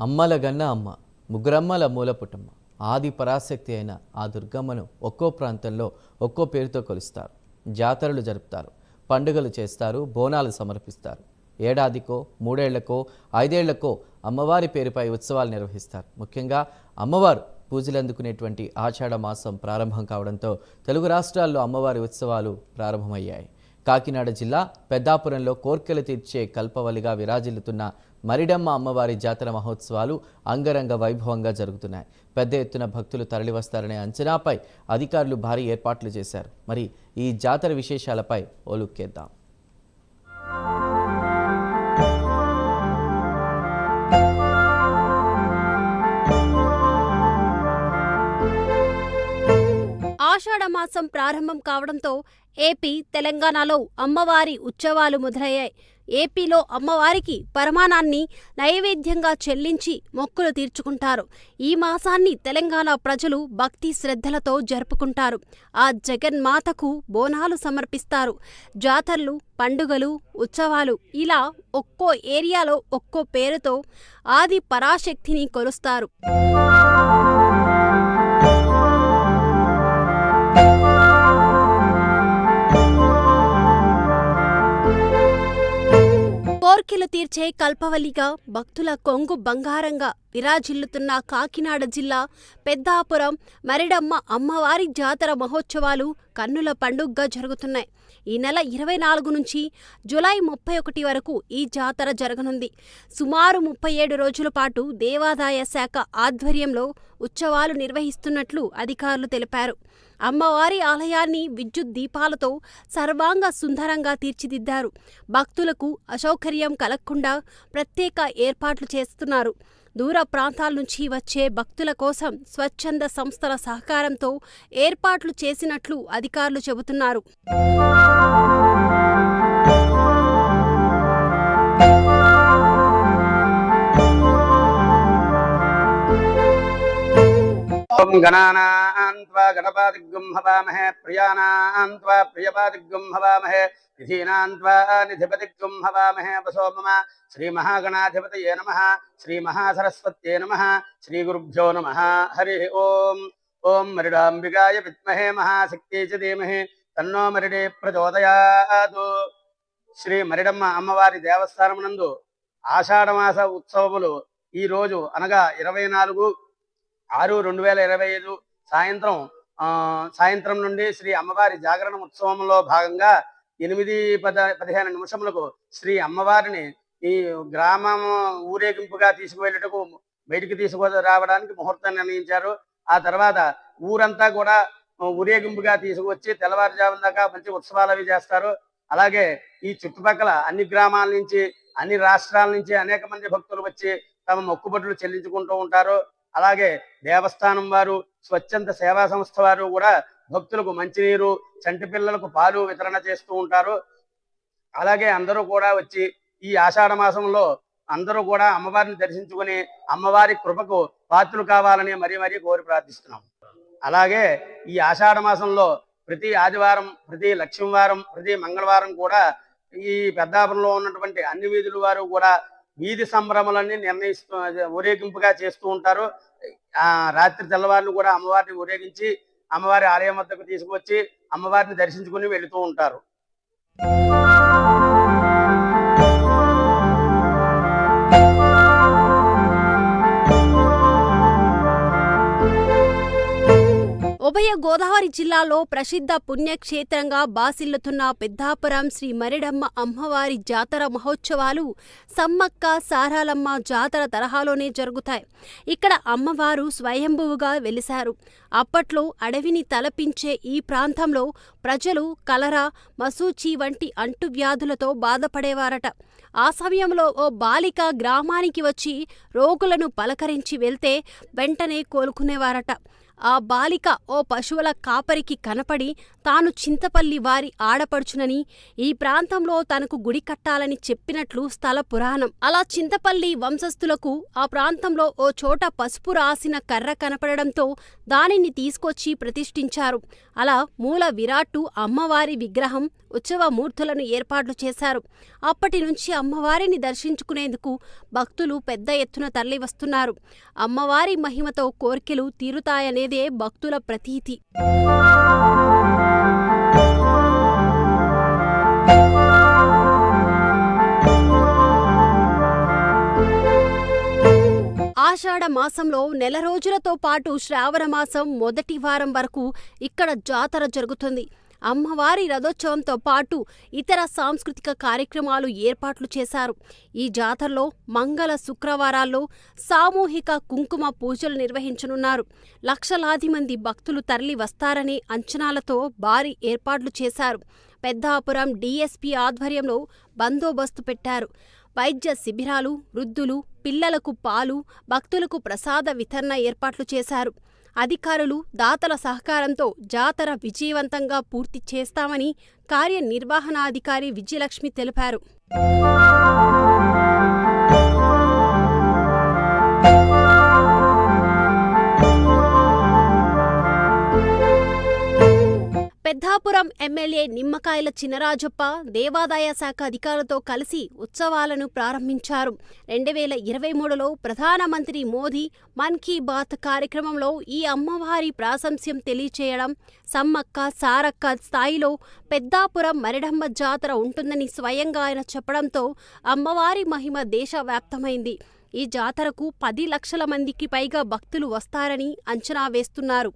అమ్మల గన్న అమ్మ ముగ్గురమ్మల మూలపుటమ్మ ఆది పరాశక్తి అయిన ఆ దుర్గమ్మను ఒక్కో ప్రాంతంలో ఒక్కో పేరుతో కొలుస్తారు. జాతరలు జరుపుతారు పండుగలు చేస్తారు బోనాలు సమర్పిస్తారు. ఏడాదికో మూడేళ్ళకో ఐదేళ్ళకో అమ్మవారి పేరుపై ఉత్సవాలు నిర్వహిస్తారు. ముఖ్యంగా అమ్మవారు పూజలు అందుకునేటువంటి ఆషాఢ మాసం ప్రారంభం కావడంతో తెలుగు రాష్ట్రాల్లో అమ్మవారి ఉత్సవాలు ప్రారంభమయ్యాయి. కాకినాడ జిల్లా పెద్దాపురంలో కోర్కెలు తీర్చే కల్పవలిగా విరాజిల్లుతున్న మరిడమ్మ అమ్మవారి జాతర మహోత్సవాలు అంగరంగ వైభవంగా జరుగుతున్నాయి. పెద్ద ఎత్తున భక్తులు తరలివస్తారనే అంచనాపై అధికారులు భారీ ఏర్పాట్లు చేశారు. మరి ఈ జాతర విశేషాలపై ఓలుక్కేద్దాం ఆషాఢమాసం మాసం ప్రారంభం కావడంతో ఏపీ తెలంగాణలో అమ్మవారి ఉత్సవాలు మొదలయ్యాయి. ఏపీలో అమ్మవారికి పరమాణాన్ని నైవేద్యంగా చెల్లించి మొక్కులు తీర్చుకుంటారు. ఈ మాసాన్ని తెలంగాణ ప్రజలు భక్తి శ్రద్ధలతో జరుపుకుంటారు. ఆ జగన్మాతకు బోనాలు సమర్పిస్తారు. జాతరలు పండుగలు ఉత్సవాలు ఇలా ఒక్కో ఏరియాలో ఒక్కో పేరుతో ఆది పరాశక్తిని కొలుస్తారు. కోరికలు తీర్చే కల్పవల్లిగా భక్తుల కొంగు బంగారంగా విరాజిల్లుతున్న కాకినాడ జిల్లా పెద్దాపురం మరిడమ్మ అమ్మవారి జాతర మహోత్సవాలు కన్నుల పండుగగా జరుగుతున్నాయి. ఈ నెల ఇరవై నాలుగు నుంచి జులై ముప్పై ఒకటి వరకు ఈ జాతర జరగనుంది. సుమారు ముప్పై ఏడు రోజుల పాటు దేవాదాయ శాఖ ఆధ్వర్యంలో ఉత్సవాలు నిర్వహిస్తున్నట్లు అధికారులు తెలిపారు. అమ్మవారి ఆలయాన్ని విద్యుత్ దీపాలతో సర్వాంగ సుందరంగా తీర్చిదిద్దారు. భక్తులకు అసౌకర్యం కలగకుండా ప్రత్యేక ఏర్పాట్లు చేస్తున్నారు. దూర ప్రాంతాల నుంచి వచ్చే భక్తుల కోసం స్వచ్ఛంద సంస్థల సహకారంతో ఏర్పాట్లు చేసినట్లు అధికారులు చెబుతున్నారు. ఓం గణానాన్వా గణపాదిగ్గుం హవామహే ప్రియానాన్వా ప్రియపాదిగ్గుం హవామహే నిధీనాన్వా నిధిపతిగ్గం హవామహే వసో మమ శ్రీమహాగణాధిపతయే నమ శ్రీమహాసరస్వత్యే నమ శ్రీగురుభ్యో నమ హరి ఓం ఓం మరిడాంబికాయ విద్మహే మహాశక్తి చ ధీమహి తన్నో మరిడే ప్రచోదయాదు శ్రీ మరిడమ్మ అమ్మవారి దేవస్థానమునందు ఆషాఢమాస ఉత్సవములు ఈ రోజు అనగా ఇరవై నాలుగు ఆరు రెండు వేల ఇరవై ఐదు సాయంత్రం ఆ సాయంత్రం నుండి శ్రీ అమ్మవారి జాగరణ ఉత్సవంలో భాగంగా ఎనిమిది పద పదిహేను నిమిషములకు శ్రీ అమ్మవారిని ఈ గ్రామం ఊరేగింపుగా తీసుకువెళ్ళటకు బయటికి తీసుకు రావడానికి ముహూర్తం నిర్ణయించారు. ఆ తర్వాత ఊరంతా కూడా ఊరేగింపుగా తీసుకువచ్చి తెల్లవారుజామున దాకా మంచి ఉత్సవాలు అవి చేస్తారు. అలాగే ఈ చుట్టుపక్కల అన్ని గ్రామాల నుంచి అన్ని రాష్ట్రాల నుంచి అనేక మంది భక్తులు వచ్చి తమ మొక్కుబడులు చెల్లించుకుంటూ ఉంటారు. అలాగే దేవస్థానం వారు స్వచ్ఛంద సేవా సంస్థ వారు కూడా భక్తులకు మంచినీరు చంటి పిల్లలకు పాలు వితరణ చేస్తూ ఉంటారు. అలాగే అందరూ కూడా వచ్చి ఈ ఆషాఢ మాసంలో అందరూ కూడా అమ్మవారిని దర్శించుకుని అమ్మవారి కృపకు పాత్రలు కావాలని మరీ మరీ కోరి ప్రార్థిస్తున్నాం. అలాగే ఈ ఆషాఢ మాసంలో ప్రతి ఆదివారం ప్రతి లక్ష్మీవారం ప్రతి మంగళవారం కూడా ఈ పెద్దాపురంలో ఉన్నటువంటి అన్ని వీధుల వారు కూడా వీధి సంబరములన్నీ నిర్ణయిస్తూ ఊరేగింపుగా చేస్తూ ఉంటారు. ఆ రాత్రి తెల్లవారులు కూడా అమ్మవారిని ఊరేగించి అమ్మవారి ఆలయం వద్దకు తీసుకువచ్చి అమ్మవారిని దర్శించుకుని వెళుతూ ఉంటారు. గోదావరి జిల్లాలో ప్రసిద్ధ పుణ్యక్షేత్రంగా బాసిల్లుతున్న పెద్దాపురం శ్రీ మరిడమ్మ అమ్మవారి జాతర మహోత్సవాలు సమ్మక్క సారాలమ్మ జాతర తరహాలోనే జరుగుతాయి. ఇక్కడ అమ్మవారు స్వయంభువుగా వెలిశారు. అప్పట్లో అడవిని తలపించే ఈ ప్రాంతంలో ప్రజలు కలరా మసూచి వంటి అంటువ్యాధులతో బాధపడేవారట. ఆ సమయంలో ఓ బాలిక గ్రామానికి వచ్చి రోగులను పలకరించి వెళ్తే వెంటనే కోలుకునేవారట. ఆ బాలిక ఓ పశువుల కాపరికి కనపడి తాను చింతపల్లి వారి ఆడపడుచునని ఈ ప్రాంతంలో తనకు గుడి కట్టాలని చెప్పినట్లు స్థల పురాణం. అలా చింతపల్లి వంశస్థులకు ఆ ప్రాంతంలో ఓ చోట పసుపు రాసిన కర్ర కనపడడంతో దానిని తీసుకొచ్చి ప్రతిష్ఠించారు. అలా మూల విరాట్టు అమ్మవారి విగ్రహం ఉత్సవ మూర్తులను ఏర్పాట్లు చేశారు. అప్పటి నుంచి అమ్మవారిని దర్శించుకునేందుకు భక్తులు పెద్ద ఎత్తున తరలివస్తున్నారు. అమ్మవారి మహిమతో కోర్కెలు తీరుతాయనేది భక్తుల ప్రతీతి. ఆషాఢ మాసంలో నెల రోజులతో పాటు శ్రావణ మాసం మొదటి వారం వరకు ఇక్కడ జాతర జరుగుతుంది. అమ్మవారి రథోత్సవంతో పాటు ఇతర సాంస్కృతిక కార్యక్రమాలు ఏర్పాట్లు చేశారు. ఈ జాతరలో మంగళ శుక్రవారాల్లో సామూహిక కుంకుమ పూజలు నిర్వహించనున్నారు. లక్షలాది మంది భక్తులు తరలి వస్తారనే అంచనాలతో భారీ ఏర్పాట్లు చేశారు. పెద్దాపురం డీఎస్పీ ఆధ్వర్యంలో బందోబస్తు పెట్టారు. వైద్య శిబిరాలు వృద్ధులు పిల్లలకు పాలు భక్తులకు ప్రసాద వితరణ ఏర్పాట్లు చేశారు. అధికారులు దాతల సహకారంతో జాతర విజయవంతంగా పూర్తి చేస్తామని కార్యనిర్వహణాధికారి విజయలక్ష్మి తెలిపారు. పెద్దాపురం ఎమ్మెల్యే నిమ్మకాయల చినరాజప్ప దేవాదాయ శాఖ అధికారులతో కలిసి ఉత్సవాలను ప్రారంభించారు. రెండు వేల ఇరవై మూడులో ప్రధానమంత్రి మోదీ మన్ కీ బాత్ కార్యక్రమంలో ఈ అమ్మవారి ప్రాశంస్యం తెలియచేయడం సమ్మక్క సారక్క స్థాయిలో పెద్దాపురం మరిడమ్మ జాతర ఉంటుందని స్వయంగా ఆయన చెప్పడంతో అమ్మవారి మహిమ దేశవ్యాప్తమైంది. ఈ జాతరకు పది లక్షల మందికి పైగా భక్తులు వస్తారని అంచనా వేస్తున్నారు.